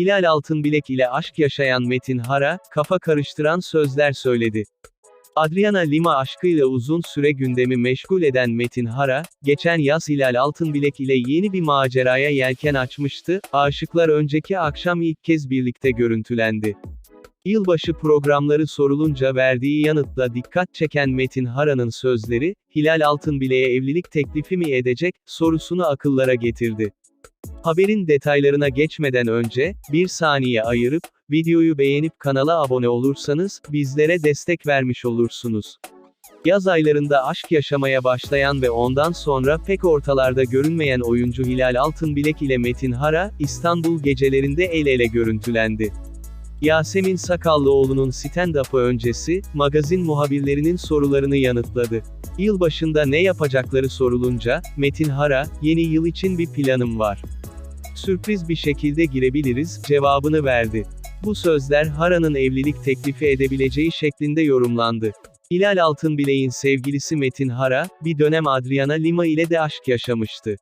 Hilal Altınbilek ile aşk yaşayan Metin Hara, kafa karıştıran sözler söyledi. Adriana Lima aşkıyla uzun süre gündemi meşgul eden Metin Hara, geçen yaz Hilal Altınbilek ile yeni bir maceraya yelken açmıştı, aşıklar önceki akşam ilk kez birlikte görüntülendi. Yılbaşı programları sorulunca verdiği yanıtla dikkat çeken Metin Hara'nın sözleri, Hilal Altınbilek'e evlilik teklifi mi edecek, sorusunu akıllara getirdi. Haberin detaylarına geçmeden önce, bir saniye ayırıp, videoyu beğenip kanala abone olursanız, bizlere destek vermiş olursunuz. Yaz aylarında aşk yaşamaya başlayan ve ondan sonra pek ortalarda görünmeyen oyuncu Hilal Altınbilek ile Metin Hara, İstanbul gecelerinde el ele görüntülendi. Yasemin Sakallıoğlu'nun stand-up'ı öncesi, magazin muhabirlerinin sorularını yanıtladı. Yılbaşında ne yapacakları sorulunca, Metin Hara, yeni yıl için bir planım var. Sürpriz bir şekilde girebiliriz, cevabını verdi. Bu sözler Hara'nın evlilik teklifi edebileceği şeklinde yorumlandı. Hilal Altınbilek'in sevgilisi Metin Hara, bir dönem Adriana Lima ile de aşk yaşamıştı.